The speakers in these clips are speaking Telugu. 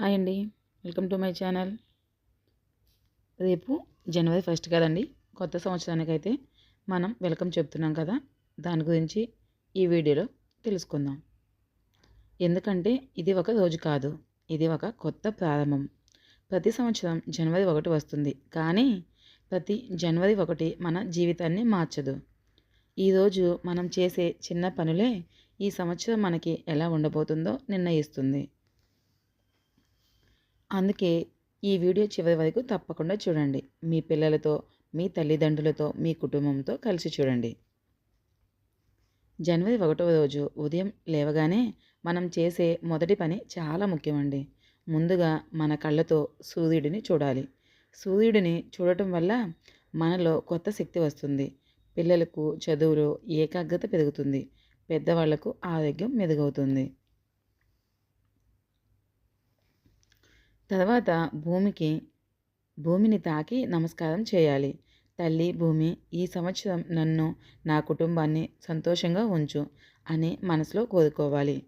హాయ్ అండి. Welcome to my channel. రేపు జనవరి ఫస్ట్ కదండి కొత్త సంవత్సరానికి అయితే మనం వెల్కమ్ చెప్తున్నాం కదా దాని గురించి ఈ వీడియోలో తెలుసుకుందాం. ఎందుకంటే ఇది ఒక రోజు కాదు ఇది ఒక కొత్త ప్రారంభం. ప్రతి సంవత్సరం జనవరి ఒకటి వస్తుంది కానీ ప్రతి జనవరి ఒకటి మన జీవితాన్ని మార్చదు. ఈరోజు మనం చేసే చిన్న పనులే ఈ సంవత్సరం మనకి ఎలా ఉండబోతుందో నిర్ణయిస్తుంది. అందుకే ఈ వీడియో చివరి వరకు తప్పకుండా చూడండి. మీ పిల్లలతో మీ తల్లిదండ్రులతో మీ కుటుంబంతో కలిసి చూడండి. జనవరి ఒకటవ రోజు ఉదయం లేవగానే మనం చేసే మొదటి పని చాలా ముఖ్యమండి. ముందుగా మన కళ్ళతో సూర్యుడిని చూడాలి. సూర్యుడిని చూడటం వల్ల మనలో కొత్త శక్తి వస్తుంది. పిల్లలకు చదువులో ఏకాగ్రత పెరుగుతుంది. పెద్దవాళ్ళకు ఆరోగ్యం మెరుగవుతుంది. తర్వాత భూమికి భూమిని తాకి నమస్కారం చేయాలి. తల్లి భూమి ఈ సంవత్సరం నన్ను నా కుటుంబాన్ని సంతోషంగా ఉంచు అని మనసులో కోరుకోవాలి.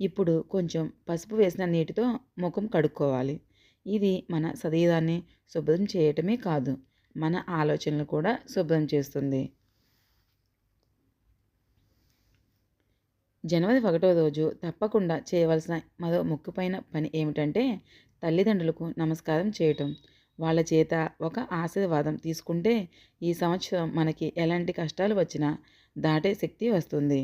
ఇప్పుడు కొంచెం పసుపు వేసిన నీటితో ముఖం కడుక్కోవాలి. ఇది మన శరీరాన్ని శుభ్రం చేయటమే కాదు మన ఆలోచనలు కూడా శుభ్రం చేస్తుంది. జనవరి ఒకటో రోజు తప్పకుండా చేయవలసిన మరో ముక్కుపైన పని ఏమిటంటే తల్లిదండ్రులకు నమస్కారం చేయటం. వాళ్ళ చేత ఒక ఆశీర్వాదం తీసుకుంటే ఈ సంవత్సరం మనకి ఎలాంటి కష్టాలు వచ్చినా దాటే శక్తి వస్తుంది.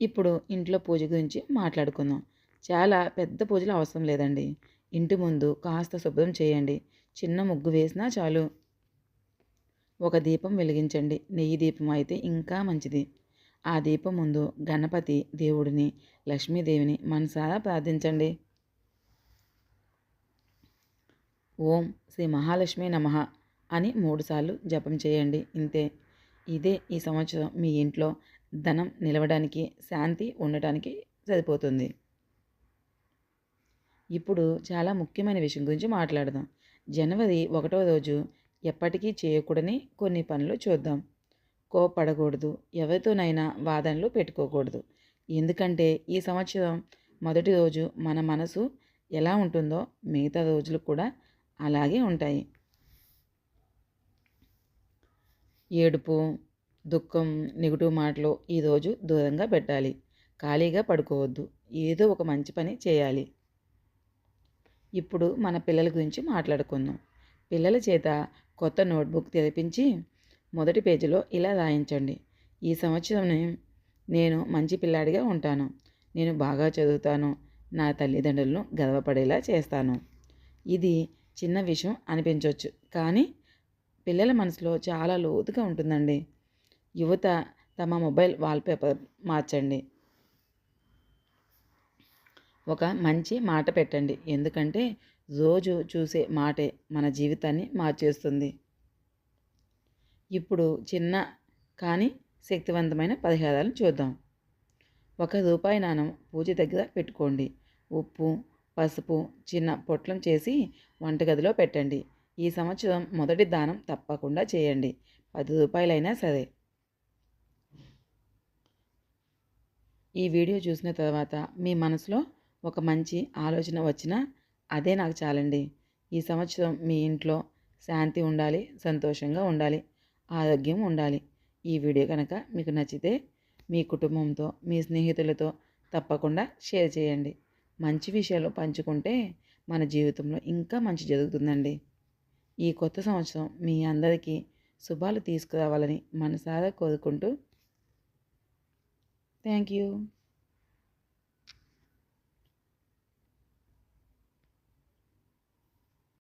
ఇప్పుడు ఇంట్లో పూజ గురించి మాట్లాడుకుందాం. చాలా పెద్ద పూజలు అవసరం లేదండి. ఇంటి ముందు కాస్త శుభ్రం చేయండి. చిన్న ముగ్గు వేసినా చాలు. ఒక దీపం వెలిగించండి. నెయ్యి దీపం అయితే ఇంకా మంచిది. ఆ దీపం ముందు గణపతి దేవుడిని లక్ష్మీదేవిని మనసారా ప్రార్థించండి. ఓం శ్రీ మహాలక్ష్మి నమ అని మూడుసార్లు జపం చేయండి. ఇంతే. ఇదే ఈ సంవత్సరం మీ ఇంట్లో ధనం నిలవడానికి శాంతి ఉండటానికి సరిపోతుంది. ఇప్పుడు చాలా ముఖ్యమైన విషయం గురించి మాట్లాడదాం. జనవరి ఒకటో రోజు ఎప్పటికీ చేయకూడని కొన్ని పనులు చూద్దాం. కోపడకూడదు ఎవరితోనైనా వాదనలు పెట్టుకోకూడదు. ఎందుకంటే ఈ సంవత్సరం మొదటి రోజు మన మనసు ఎలా ఉంటుందో మిగతా రోజులు కూడా అలాగే ఉంటాయి. ఏడుపు దుఃఖం నెగిటివ్ మాటలు ఈరోజు దూరంగా పెట్టాలి. ఖాళీగా పడుకోవద్దు. ఏదో ఒక మంచి పని చేయాలి. ఇప్పుడు మన పిల్లల గురించి మాట్లాడుకుందాం. పిల్లల చేత కొత్త నోట్బుక్ తెరిపించి మొదటి పేజీలో ఇలా రాయించండి. ఈ సంవత్సరం నేను మంచి పిల్లాడిగా ఉంటాను. నేను బాగా చదువుతాను. నా తల్లిదండ్రులను గర్వపడేలా చేస్తాను. ఇది చిన్న విషయం అనిపించవచ్చు కానీ పిల్లల మనసులో చాలా లోతుగా ఉంటుందండి. యువత తమ మొబైల్ వాల్పేపర్ మార్చండి. ఒక మంచి మాట పెట్టండి. ఎందుకంటే రోజు చూసే మాటే మన జీవితాన్ని మార్చేస్తుంది. ఇప్పుడు చిన్న కానీ శక్తివంతమైన పరిహారాలు చూద్దాం. ఒక రూపాయి నాణం పూజ దగ్గర పెట్టుకోండి. ఉప్పు పసుపు చిన్న పొట్లం చేసి వంటగదిలో పెట్టండి. ఈ సంవత్సరం మొదటి దానం తప్పకుండా చేయండి. పది రూపాయలైనా సరే. ఈ వీడియో చూసిన తర్వాత మీ మనసులో ఒక మంచి ఆలోచన వచ్చినా అదే నాకు చాలండి. ఈ సంవత్సరం మీ ఇంట్లో శాంతి ఉండాలి సంతోషంగా ఉండాలి. ఆరోగ్యం ఉండాలి. ఈ వీడియో కనుక మీకు నచ్చితే మీ కుటుంబంతో మీ స్నేహితులతో తప్పకుండా షేర్ చేయండి. మంచి విషయాలు పంచుకుంటే మన జీవితంలో ఇంకా మంచి జరుగుతుందండి. ఈ కొత్త సంవత్సరం మీ అందరికీ శుభాలు తీసుకురావాలని మనసారా కోరుకుంటూ థ్యాంక్ యూ.